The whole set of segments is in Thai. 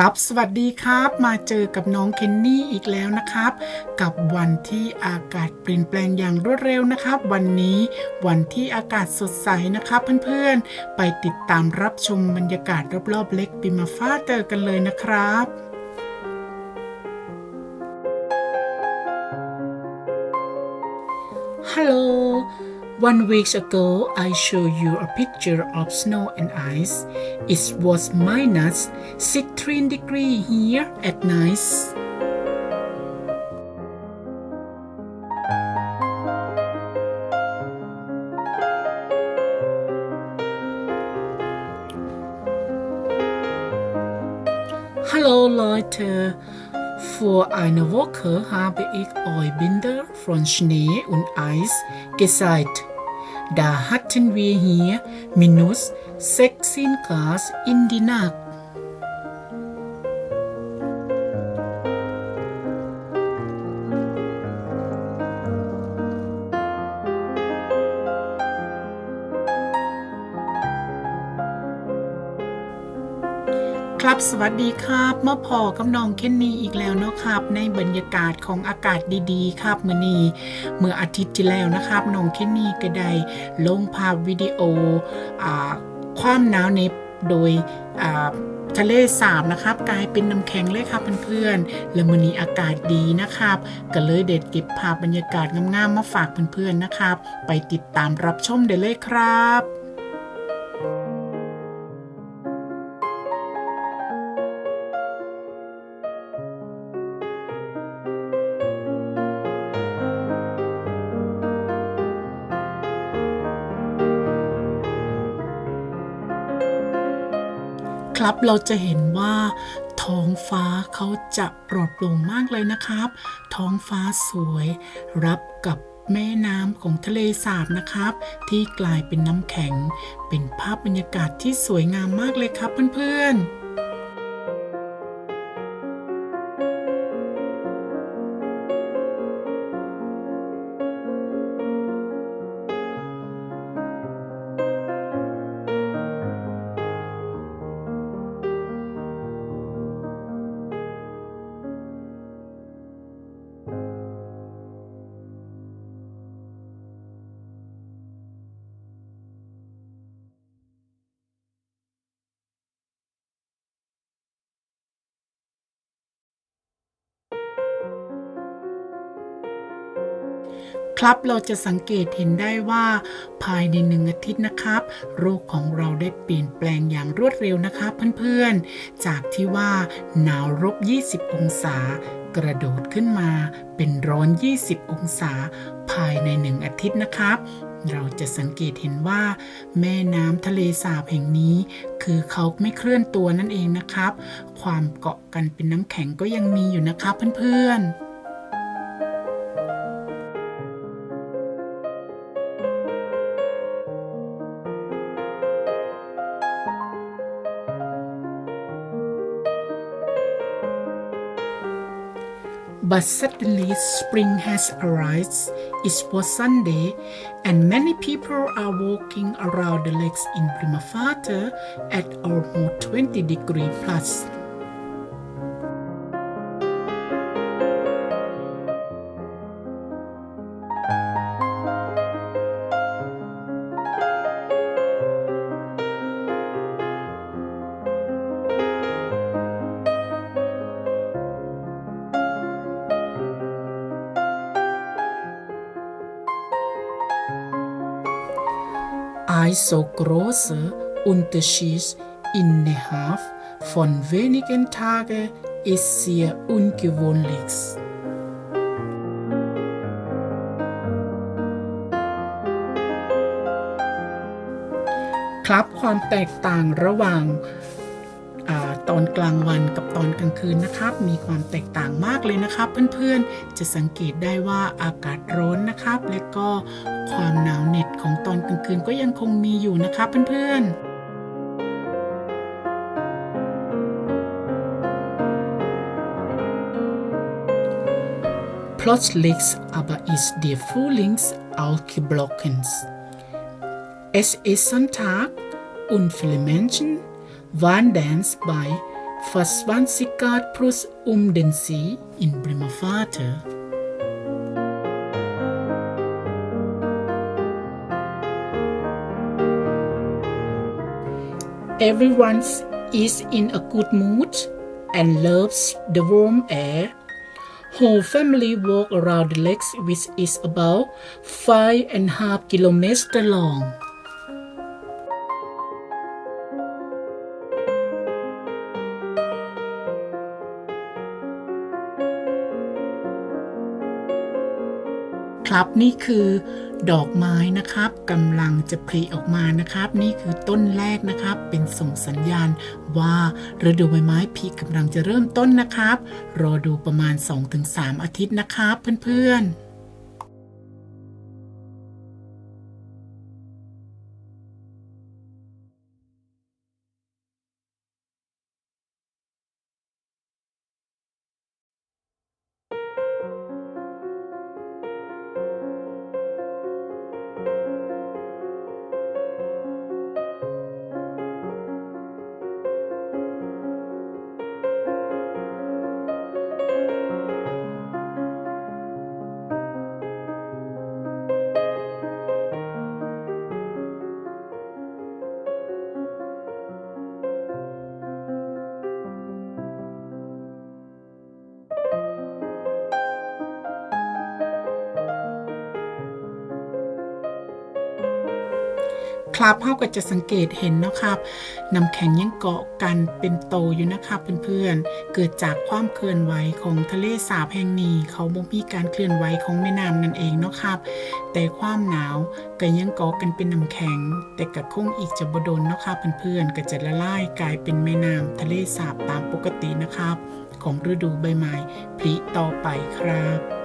ครับ สวัสดีครับ มาเจอกับน้องเคนนี่อีกแล้วนะครับ กับวันที่อากาศเปลี่ยนแปลงอย่างรวดเร็วนะครับ วันนี้วันที่อากาศสดใสนะครับ เพื่อนๆ ไปติดตามรับชมบรรยากาศรอบๆเล็กปิมาฟ้าเตอร์กันเลยนะครับ Hello. One week ago, I showed you a picture of snow and ice. It was minus 16 degree here at night. Hallo Leute, vor einer Woche habe ich euch Bilder von Schnee und Eis gezeigt. Da hatten wir hier minus 16 Grad in die Nacht. ครับสวัสดีครับมาพอกับน้องเคนนี่อีกแล้วเนาะครับ ในบรรยากาศของอากาศดีๆ ครับเมื่อนี้เมื่ออาทิตย์ที่แล้วนะครับน้องเคนนี่ก็ได้ลงภาพวิดีโออความหนาวเหน็บโดยทะเลสาบนะครับกลายเป็นน้ำแข็งเลยครับเพื่อนๆและมื้อนี้อากาศดีนะครับก็เลยเด็ดเก็บภาพบรรยากาศงามๆมาฝากเพื่อนๆนะครับ ไปติดตามรับชมได้เลยครับ ครับเราจะเห็นว่าท้องฟ้าเขาจะปลอดโปร่งมากเลยนะครับ ท้องฟ้าสวยรับกับแม่น้ำของทะเลสาบนะครับ ที่กลายเป็นน้ำแข็ง เป็นภาพบรรยากาศที่สวยงามมากเลยครับเพื่อนๆ ครับเราจะสังเกตเห็นได้ว่าภายในหนึ่งอาทิตย์นะครับ โรคของเราได้เปลี่ยนแปลงอย่างรวดเร็วนะครับเพื่อนๆ จากที่ว่าหนาวลบ20 องศากระโดดขึ้นมาเป็นร้อน 20 องศา ภายในหนึ่งอาทิตย์นะครับเราจะสังเกตเห็นว่า แม่น้ำทะเลสาบแห่งนี้ คือเขาไม่เคลื่อนตัวนั่นเองนะครับ ความเกาะกันเป็นน้ำแข็งก็ยังมีอยู่นะครับเพื่อนๆ But suddenly spring has arrived. It was Sunday, and many people are walking around the lakes in Primavera at almost 20 degree plus. I saw große Unterschiede innerhalb von wenigen Tagen ist sehr ungewöhnlich. ครับความแตกต่างระหว่าง อาตอนกลางวันกับตอนกลางคืนนะครับ มีความแตกต่างมากเลยนะครับ เพื่อนๆ จะสังเกตได้ว่าอากาศร้อนนะครับ และก็ความหนาวเหน็บของตอนกลางคืนก็ยังคงมีอยู่นะครับเพื่อนๆ Plötzlich aber ist der Frühling aufgebrochen. Es ist Sonntag und viele Menschen wandern bei 20 Grad plus um den See in Bremerhaven. Everyone is in a good mood and loves the warm air. Whole family walk around the lakes which is about five and a half kilometers long. ครับ นี่คือดอกไม้นะครับกำลังจะผลิออกมานะครับ นี่คือต้นแรกนะครับ เป็นส่งสัญญาณว่าฤดูใบไม้ผลิกำลังจะเริ่มต้นนะครับ รอดูประมาณ 2-3 อาทิตย์นะครับ เพื่อนๆ ครับเฮาก็จะสังเกตเห็นเนาะครับน้ำแข็งยังเกาะกันเป็นโตอยู่นะครับเพื่อนๆเกิดจากความเคลื่อนไหวของทะเลสาบแห่งนี้ เขาบ่มีการเคลื่อนไหวของแม่น้ำนั่นเองเนาะครับ แต่ความหนาวก็ยังเกาะกันเป็นน้ำแข็ง แต่ก็คงอีกจะบดนเนาะครับเพื่อนๆก็จะละลายกลายเป็นแม่น้ำทะเลสาบตามปกตินะครับ ของฤดูใบไม้ผลิต่อไปครับ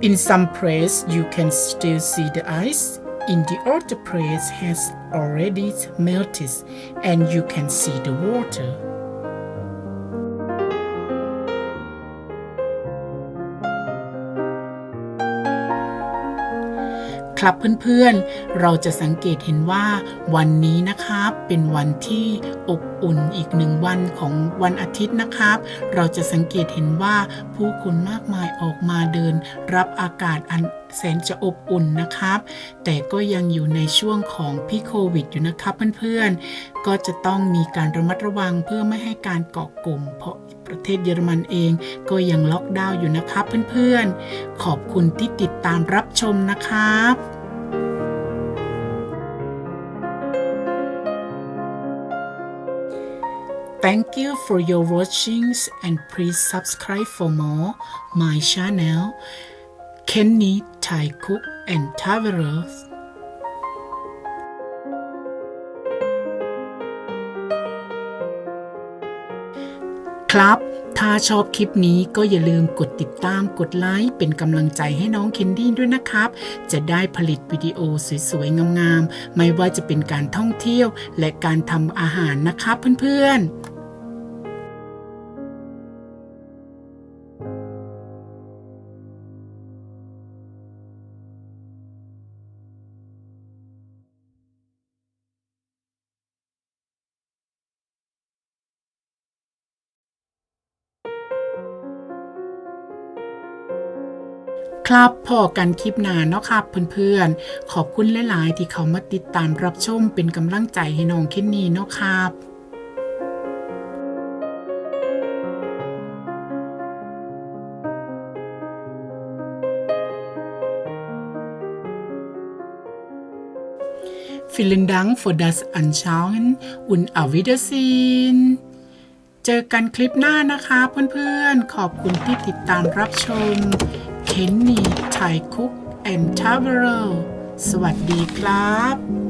In some place, you can still see the ice. In the other place has already melted, and you can see the water. ครับเพื่อนๆ เราจะสังเกตเห็นว่าวันนี้นะครับเป็นวันที่อบอุ่นอีกหนึ่งวันของวันอาทิตย์นะครับ เราจะสังเกตเห็นว่าผู้คนมากมายออกมาเดิน รับอากาศอันแสนจะอบอุ่นนะครับ แต่ก็ยังอยู่ในช่วงของพี่โควิดอยู่นะครับเพื่อนๆ ก็จะต้องมีการระมัดระวังเพื่อไม่ให้การเกาะกลุ่มเพราะ ประเทศเยอรมันเอง ก็ยังล็อกดาวน์อยู่นะครับเพื่อนๆ ขอบคุณที่ติดตามรับชมนะครับ Thank you for your watchings and please subscribe for more my channel Kenny Thai Cook and Travelers ครับ ถ้าชอบคลิปนี้ก็อย่าลืมกดติดตามกดไลค์เป็นกำลังใจให้น้องเคนดี้ด้วยนะครับ จะได้ผลิตวิดีโอสวยๆงามๆไม่ว่าจะเป็นการท่องเที่ยวและการทำอาหารนะครับเพื่อนๆ ครับพอกันคลิปหน้าเนาะครับเพื่อนๆ ขอบคุณหลาย ๆ ที่เขามาติดตามรับชมเป็นกำลังใจให้น้องเคนนี่เนาะครับ Vielen Dank für das Anschauen und auf Wiedersehen เจอกันคลิปหน้านะคะเพื่อนๆ ขอบคุณที่ติดตามรับชม เคนนี่ไทยคุกแอนทาวเวอร์สวัสดีครับ